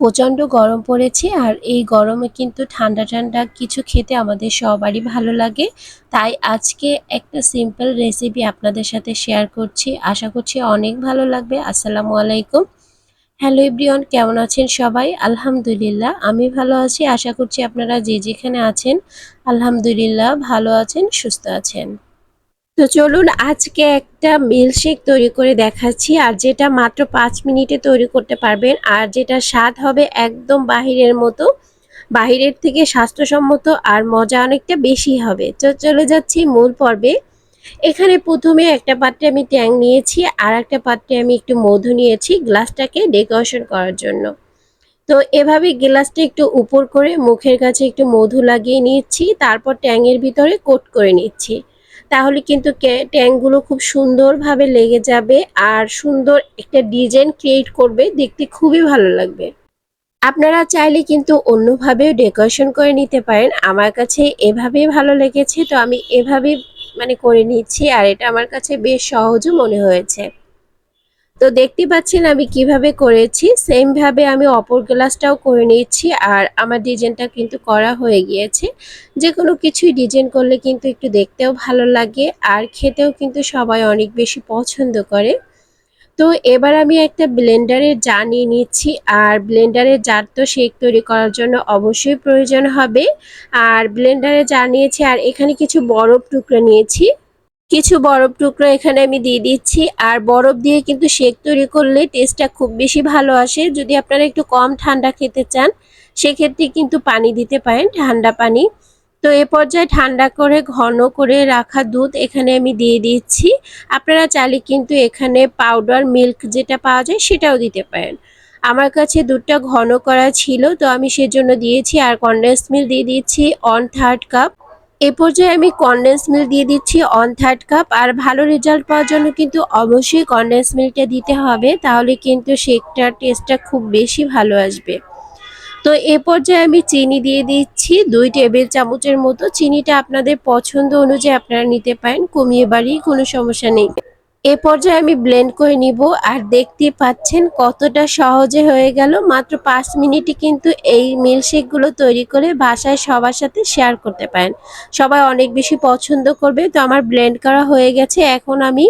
প্রচণ্ড গরম পড়েছে আর এই গরমে কিন্তু ঠান্ডা ঠান্ডা কিছু খেতে আমাদের সবারই ভালো লাগে। তাই আজকে একটা সিম্পল রেসিপি আপনাদের সাথে শেয়ার করছি। আশা করছি অনেক ভালো লাগবে। আসসালামু আলাইকুম। হ্যালো এভরিওয়ান কেমন আছেন সবাই? আলহামদুলিল্লাহ, আমি ভালো আছি। আশা করছি আপনারা যে যেখানে আছেন, আলহামদুলিল্লাহ, ভালো আছেন, সুস্থ আছেন। তো চলুন আজকে একটা মিল্কশেক তৈরি করে দেখাচ্ছি, আর যেটা মাত্র পাঁচ মিনিটে তৈরি করতে পারবেন, আর যেটা স্বাদ হবে একদম বাহিরের মতো, বাহিরের থেকে স্বাস্থ্যসম্মত আর মজা অনেকটা বেশি হবে। তো চলে যাচ্ছি মূল পর্বে। এখানে প্রথমে একটা পাত্রে আমি ট্যাং নিয়েছি, আর একটা পাত্রে আমি একটু মধু নিয়েছি গ্লাসটাকে ডেকোরেশন করার জন্য। তো এভাবে গ্লাসটা একটু উপর করে মুখের কাছে একটু মধু লাগিয়ে নিচ্ছি, তারপর ট্যাঙের ভিতরে কোট করে নিচ্ছি। তাহলে কিন্তু ট্যাঙ্কগুলো খুব সুন্দরভাবে লেগে যাবে আর সুন্দর একটা ডিজাইন ক্রিয়েট করবে, দেখতে খুবই ভালো লাগবে। আপনারা চাইলে কিন্তু অন্যভাবেও ডেকোরেশন করে নিতে পারেন। আমার কাছে এভাবেই ভালো লেগেছে, তো আমি এভাবেই মানে করে নিচ্ছি আর এটা আমার কাছে বেশ সহজও মনে হয়েছে। তো দেখতে পাচ্ছেন আমি কীভাবে করেছি। সেম ভাবে আমি অপর গ্লাসটাও করে নিচ্ছি আর আমার ডিজাইনটা কিন্তু করা হয়ে গিয়েছে। যে কোনো কিছুই ডিজাইন করলে কিন্তু একটু দেখতেও ভালো লাগে আর খেতেও কিন্তু সবাই অনেক বেশি পছন্দ করে। তো এবার আমি একটা ব্লেন্ডারের জার নিয়ে নিচ্ছি আর ব্লেন্ডারের জার তো শেক তৈরি করার জন্য অবশ্যই প্রয়োজন হবে। আর ব্লেন্ডারে জার নিয়েছি আর এখানে কিছু বরফ টুকরো নিয়েছি। কিছু বরফ টুকরো এখানে আমি দিয়ে দিচ্ছি, আর বরফ দিয়ে কিন্তু শেক তৈরি করলে টেস্টটা খুব বেশি ভালো আসে। যদি আপনারা একটু কম ঠান্ডা খেতে চান, সেক্ষেত্রে কিন্তু পানি দিতে পারেন, ঠান্ডা পানি। তো এ পর্যায়ে ঠান্ডা করে, ঘন করে রাখা দুধ এখানে আমি দিয়ে দিচ্ছি। আপনারা চাইলে কিন্তু এখানে পাউডার মিল্ক যেটা পাওয়া যায় সেটাও দিতে পারেন। আমার কাছে দুধটা ঘন করা ছিল, তো আমি সেজন্য দিয়েছি, আর কন্ডেন্স মিল্ক দিয়ে দিচ্ছি অন থার্ড কাপ এ পর্যায়ে আমি কন্ডেন্স মিল দিয়ে দিচ্ছি অন থার্ড কাপ আর ভালো রেজাল্ট পাওয়ার জন্য কিন্তু অবশ্যই কন্ডেন্স মিলটা দিতে হবে, তাহলে কিন্তু শেকটার টেস্টটা খুব বেশি ভালো আসবে। তো এ পর্যায়ে আমি চিনি দিয়ে দিচ্ছি, দুই টেবিল চামচের মতো। চিনিটা আপনাদের পছন্দ অনুযায়ী আপনারা নিতে পারেন, কমিয়ে বাড়িয়ে কোনো সমস্যা নেই। এ পর্যায়ে আমি ব্লেন্ড করে নিব আর দেখতে পাচ্ছেন কতটা সহজে হয়ে গেল। মাত্র পাঁচ মিনিটে কিন্তু এই মিল্কশেকগুলো তৈরি করে বাসায় সবার সাথে শেয়ার করতে পারেন। সবাই অনেক বেশি পছন্দ করবে। তো আমার ব্লেন্ড করা হয়ে গেছে। এখন আমি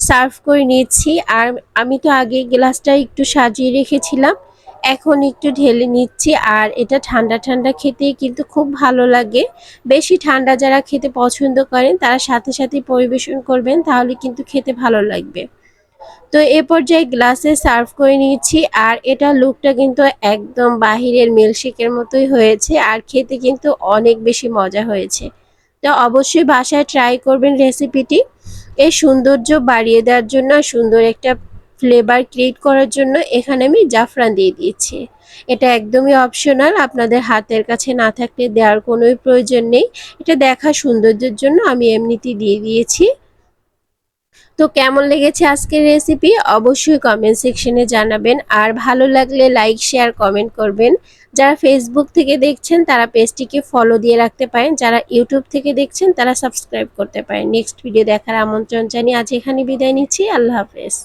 সার্ভ করে নিচ্ছি। আর আমি তো আগে গ্লাসটা একটু সাজিয়ে রেখেছিলাম। এখন একটু ঢেলে নিচ্ছি আর এটা ঠান্ডা ঠান্ডা খেতে কিন্তু খুব ভালো লাগে। বেশি ঠান্ডা যারা খেতে পছন্দ করেন, তারা সাথে সাথে পরিবেশন করবেন, তাহলে কিন্তু খেতে ভালো লাগবে। তো এ পর্যায়ে গ্লাসে সার্ভ করে নিয়েছি আর এটা লুকটা কিন্তু একদম বাহিরের মিল্কশেকের মতোই হয়েছে আর খেতে কিন্তু অনেক বেশি মজা হয়েছে। তো অবশ্যই বাসায় ট্রাই করবেন রেসিপিটি। এই সৌন্দর্য বাড়িয়ে দেওয়ার জন্য সুন্দর একটা ফ্লেভার ক্রিয়েট করার জন্য এখানে আমি জাফরান দিয়ে দিয়েছি। এটা একদমই অপশনাল আপনাদের হাতের কাছে না থাকলে দেওয়ার কোনোই প্রয়োজন নেই। এটা দেখা সৌন্দর্যের জন্য আমি এমনিতেই দিয়ে দিয়েছি। তো কেমন লেগেছে আজকের রেসিপি অবশ্যই কমেন্ট সেকশনে জানাবেন। আর ভালো লাগলে লাইক শেয়ার কমেন্ট করবেন। যারা ফেসবুক থেকে দেখছেন, তারা পেজটিকে ফলো দিয়ে রাখতে পারেন। যারা ইউটিউব থেকে দেখছেন, তারা সাবস্ক্রাইব করতে পারেন। নেক্সট ভিডিও দেখার আমন্ত্রণ জানিয়ে আজ এখানে বিদায় নিচ্ছি। আল্লাহ হাফেজ।